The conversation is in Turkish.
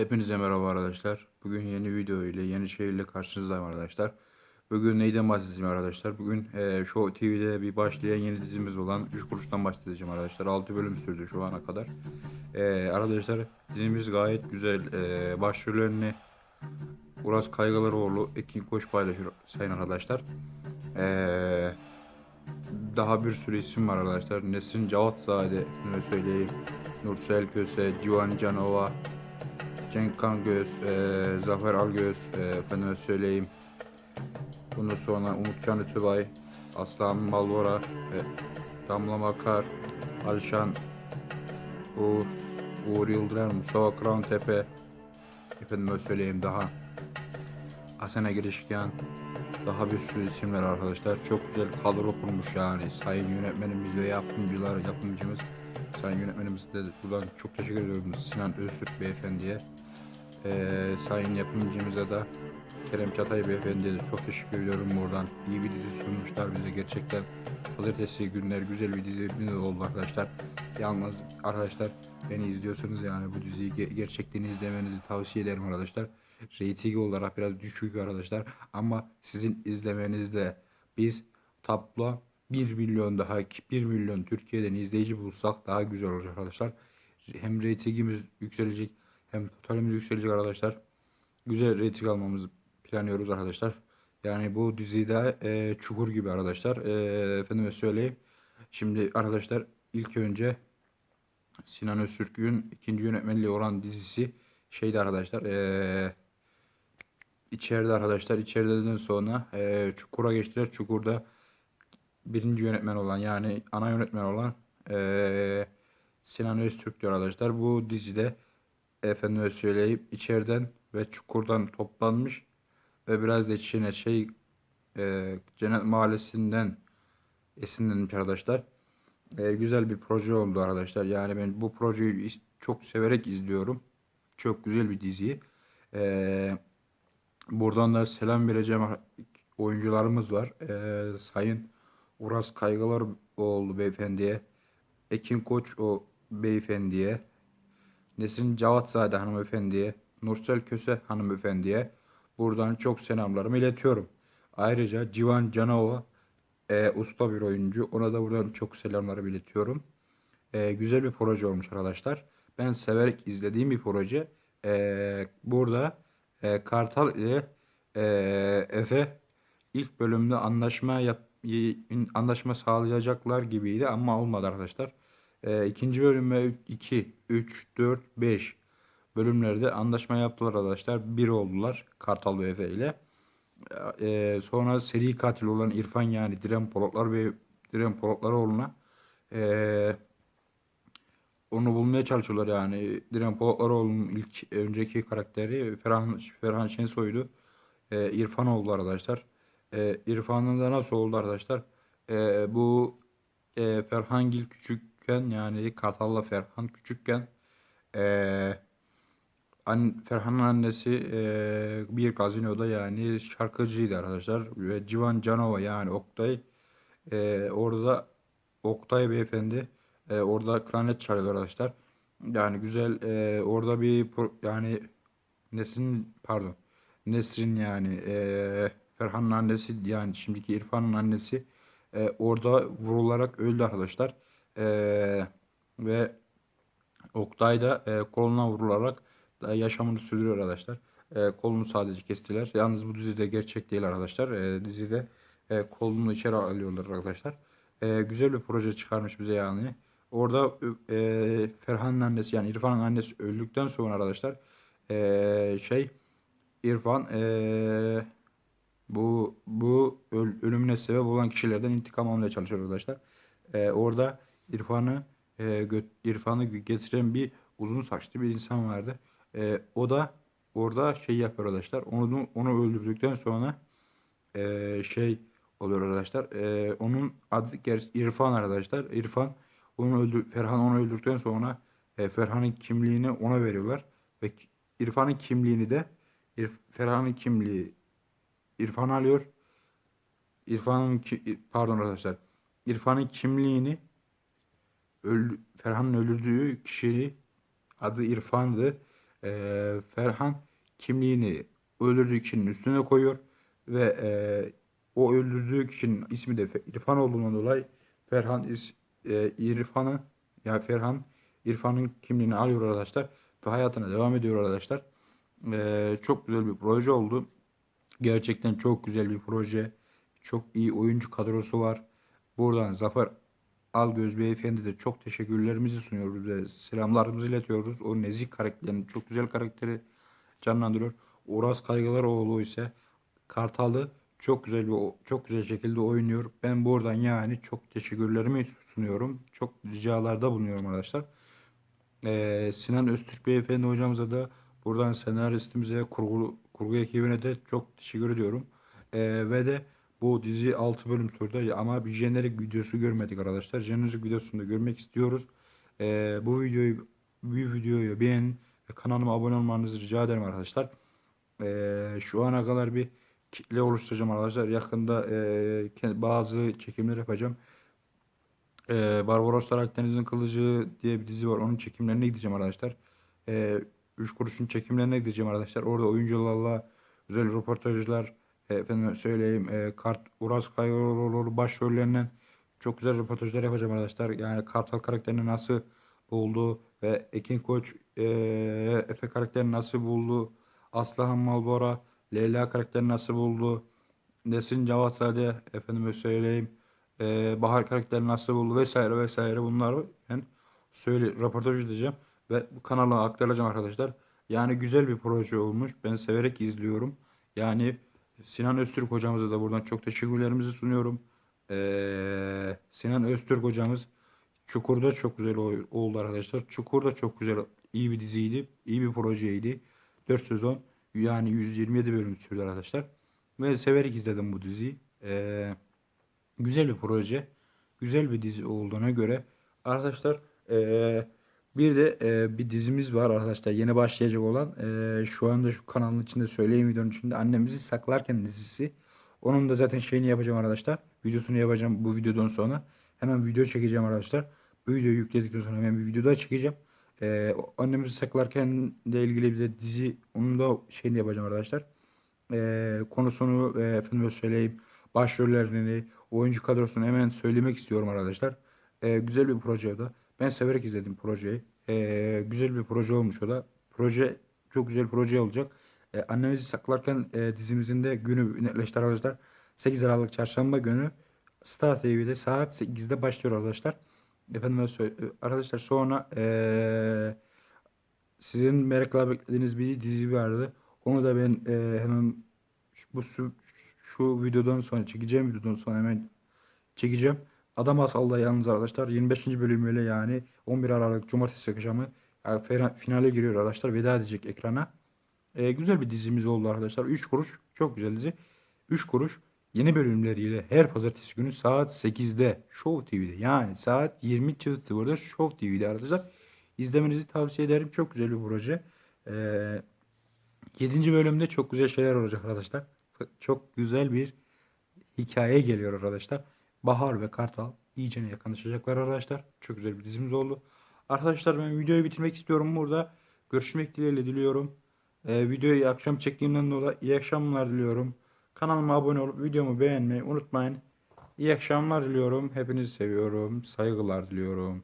Hepinize merhaba arkadaşlar. Bugün yeni video ile yeni şeyle karşınızdayım arkadaşlar. Bugün neyden bahsedeceğim arkadaşlar? Bugün e, Show TV'de bir başlayan yeni dizimiz olan 3 kuruştan bahsedeceğim arkadaşlar. 6 bölüm sürdü şu ana kadar. E, arkadaşlar dizimiz gayet güzel. E, başrollerini Uras Kaygılaroğlu, Ekin Koç paylaşıyor sayın arkadaşlar. E, daha bir sürü isim var arkadaşlar. Nesrin Cavatzade, söyleyeyim. Nursel Köse, Civan Canova, Cenk Kangöz, e, Zafer Algöz, e, efendime söyleyeyim. Bundan sonra Umutcan Ütübay, Aslan Malbora, e, Damla Makar, Alişan Uğur, Uğur Yıldıran, Mustafa Kıran Tepe, efendime söyleyeyim daha. Asena Girişken, daha bir sürü isimler arkadaşlar. Çok güzel kadro kurmuş yani. Sayın yönetmenimiz ve yapımcılar, yapımcımız Sayın yönetmenimiz de buradan çok teşekkür ediyorum Sinan Öztürk beyefendiye. Ee, sayın yapımcımıza da Kerem Çatay beyefendiye de çok teşekkür ediyorum buradan. İyi bir dizi sunmuşlar bize gerçekten. Pazartesi günler güzel bir dizi oldu arkadaşlar. Yalnız arkadaşlar beni izliyorsunuz yani bu diziyi ge- gerçekten izlemenizi tavsiye ederim arkadaşlar. Rating olarak biraz düşük arkadaşlar ama sizin izlemenizle biz tapla 1 milyon daha 1 milyon Türkiye'den izleyici bulsak daha güzel olacak arkadaşlar. Hem reytingimiz yükselecek hem totalimiz yükselecek arkadaşlar. Güzel reyting almamızı planlıyoruz arkadaşlar. Yani bu dizide e, çukur gibi arkadaşlar. E, efendime söyleyeyim. Şimdi arkadaşlar ilk önce Sinan Öztürk'ün ikinci yönetmenliği olan dizisi şeydi arkadaşlar. E, içeride arkadaşlar içeriden sonra e, Çukur'a geçtiler. Çukur'da birinci yönetmen olan yani ana yönetmen olan eee Sinan Öztürk diyor arkadaşlar. Bu dizide efendime söyleyip içeriden ve çukurdan toplanmış ve biraz da içine şey eee Cennet Mahallesi'nden esinlenmiş arkadaşlar. Eee, güzel bir proje oldu arkadaşlar. Yani ben bu projeyi çok severek izliyorum. Çok güzel bir dizi. Eee Buradan da selam vereceğim oyuncularımız var. Ee, Sayın Uras Kaygılaroğlu beyefendiye, Ekin Koç o beyefendiye, Nesin Cavatzade hanımefendiye, Nursel Köse hanımefendiye buradan çok selamlarımı iletiyorum. Ayrıca Civan Canova e, usta bir oyuncu. Ona da buradan çok selamlarımı iletiyorum. E, güzel bir proje olmuş arkadaşlar. Ben severek izlediğim bir proje. E, burada e, Kartal ile e, Efe ilk bölümde anlaşma yap y- anlaşma sağlayacaklar gibiydi ama olmadı arkadaşlar. E, ikinci bölüme 2, 3, 4, 5 bölümlerde anlaşma yaptılar arkadaşlar. Bir oldular Kartal ve Efe ile. E, sonra seri katil olan İrfan yani Diren Polatlar ve Diren Polatlaroğlu'na e, onu bulmaya çalışıyorlar yani. Diren Polatlaroğlu'nun ilk önceki karakteri Ferhan, Ferhan Şensoy'du. Ee, İrfan oldu arkadaşlar. Ee, İrfan'ın da nasıl oldu arkadaşlar? Ee, bu e, Ferhangil küçükken yani Kartal'la Ferhan küçükken e, an, Ferhan'ın annesi e, bir gazinoda yani şarkıcıydı arkadaşlar. Ve Civan Canova yani Oktay e, orada Oktay beyefendi e, orada klarnet çalıyor arkadaşlar. Yani güzel e, orada bir yani Nesrin pardon Nesrin yani e, Ferhan'ın annesi yani şimdiki İrfan'ın annesi e, orada vurularak öldü arkadaşlar. E, ve Oktay da e, koluna vurularak da yaşamını sürdürüyor arkadaşlar. E, kolunu sadece kestiler. Yalnız bu dizide gerçek değil arkadaşlar. E, dizide e, kolunu içeri alıyorlar arkadaşlar. E, güzel bir proje çıkarmış bize yani. Orada e, Ferhan'ın annesi yani İrfan'ın annesi öldükten sonra arkadaşlar e, şey İrfan e, bu bu öl- ölümüne sebep olan kişilerden intikam almaya çalışıyor arkadaşlar. E, orada İrfan'ı e, İrfan'ı getiren bir uzun saçlı bir insan vardı. E, o da orada şey yapıyor arkadaşlar. Onu onu öldürdükten sonra e, şey oluyor arkadaşlar. E, onun adı İrfan arkadaşlar. İrfan onu öldür Ferhan onu öldürdükten sonra e, Ferhan'ın kimliğini ona veriyorlar ve İrfan'ın kimliğini de İrf- Ferhan'ın kimliği İrfan alıyor. İrfan'ın ki- pardon arkadaşlar. İrfan'ın kimliğini öldü, Ferhan'ın öldürdüğü kişinin adı İrfan'dı. Ee, Ferhan kimliğini öldürdüğü kişinin üstüne koyuyor ve e, o öldürdüğü kişinin ismi de İrfan olduğundan dolayı Ferhan is, e, İrfan'ı ya Ferhan İrfan'ın kimliğini alıyor arkadaşlar ve hayatına devam ediyor arkadaşlar. Ee, çok güzel bir proje oldu. Gerçekten çok güzel bir proje. Çok iyi oyuncu kadrosu var. Buradan Zafer Algöz Beyefendi de çok teşekkürlerimizi sunuyoruz ve selamlarımızı iletiyoruz. O nezih karakterini, çok güzel karakteri canlandırıyor. Uras Kaygılaroğlu ise Kartal'ı çok güzel bir çok güzel şekilde oynuyor. Ben buradan yani çok teşekkürlerimi sunuyorum. Çok ricalarda bulunuyorum arkadaşlar. Ee, Sinan Öztürk Beyefendi hocamıza da buradan senaristimize, kurgu, kurgu ekibine de çok teşekkür ediyorum. E, ve de bu dizi 6 bölüm sürdü ama bir jenerik videosu görmedik arkadaşlar. Jenerik videosunu da görmek istiyoruz. E, bu videoyu bu videoyu beğenin ve kanalıma abone olmanızı rica ederim arkadaşlar. E, şu ana kadar bir kitle oluşturacağım arkadaşlar. Yakında e, bazı çekimler yapacağım. E, Barbaroslar Akdeniz'in Kılıcı diye bir dizi var. Onun çekimlerine gideceğim arkadaşlar. E, 3 kuruşun çekimlerine gideceğim arkadaşlar. Orada oyuncularla özel röportajlar e, efendim söyleyeyim e, Kart Uras Kayaoğlu başrollerinden çok güzel röportajlar yapacağım arkadaşlar. Yani Kartal karakterini nasıl buldu ve Ekin Koç e, Efe karakterini nasıl buldu? Aslıhan Malbora Leyla karakterini nasıl buldu? Nesin Cavatzade efendime söyleyeyim e, Bahar karakterini nasıl buldu vesaire vesaire bunları ben söyle röportaj edeceğim ve bu kanala aktaracağım arkadaşlar. Yani güzel bir proje olmuş. Ben severek izliyorum. Yani Sinan Öztürk hocamıza da buradan çok teşekkürlerimizi sunuyorum. Ee, Sinan Öztürk hocamız Çukur'da çok güzel oldu arkadaşlar. Çukur'da çok güzel, iyi bir diziydi. iyi bir projeydi. 4 sezon yani 127 bölüm sürdü arkadaşlar. Ve severek izledim bu diziyi. Ee, güzel bir proje. Güzel bir dizi olduğuna göre arkadaşlar ee, bir de ee, bir dizimiz var arkadaşlar yeni başlayacak olan ee, şu anda şu kanalın içinde söyleyeyim videonun içinde annemizi saklarken dizisi. Onun da zaten şeyini yapacağım arkadaşlar. Videosunu yapacağım bu videodan sonra. Hemen video çekeceğim arkadaşlar. Bu videoyu yükledikten sonra hemen bir video daha çekeceğim. Ee, annemizi saklarken de ilgili bir de dizi onun da şeyini yapacağım arkadaşlar. Ee, konusunu ve efendime söyleyeyim başrollerini, oyuncu kadrosunu hemen söylemek istiyorum arkadaşlar. Ee, güzel bir proje o da. Ben severek izledim projeyi. Ee, güzel bir proje olmuş o da. Proje çok güzel proje olacak. Ee, annemizi saklarken e, dizimizin de günü netleşti arkadaşlar. 8 Aralık Çarşamba günü Star TV'de saat 8'de başlıyor arkadaşlar. Efendim arkadaşlar sonra eee, sizin merakla beklediğiniz bir dizi vardı. Onu da ben eee, hemen bu şu, şu videodan sonra çekeceğim videodan sonra hemen çekeceğim. Adam Asal'da yalnız arkadaşlar 25. bölümüyle yani 11 Aralık Cumartesi akşamı finale giriyor arkadaşlar. Veda edecek ekrana. Eee, güzel bir dizimiz oldu arkadaşlar. 3 kuruş çok güzel dizi. 3 kuruş yeni bölümleriyle her pazartesi günü saat 8'de Show TV'de yani saat 20.00'da Show TV'de arkadaşlar. İzlemenizi tavsiye ederim. Çok güzel bir proje. Ee, 7. bölümde çok güzel şeyler olacak arkadaşlar. Çok güzel bir hikaye geliyor arkadaşlar. Bahar ve Kartal iyicene yakınlaşacaklar arkadaşlar. Çok güzel bir dizimiz oldu. Arkadaşlar ben videoyu bitirmek istiyorum burada. Görüşmek dileğiyle diliyorum. Ee, videoyu akşam çektiğimden dolayı iyi akşamlar diliyorum. Kanalıma abone olup videomu beğenmeyi unutmayın. İyi akşamlar diliyorum. Hepinizi seviyorum. Saygılar diliyorum.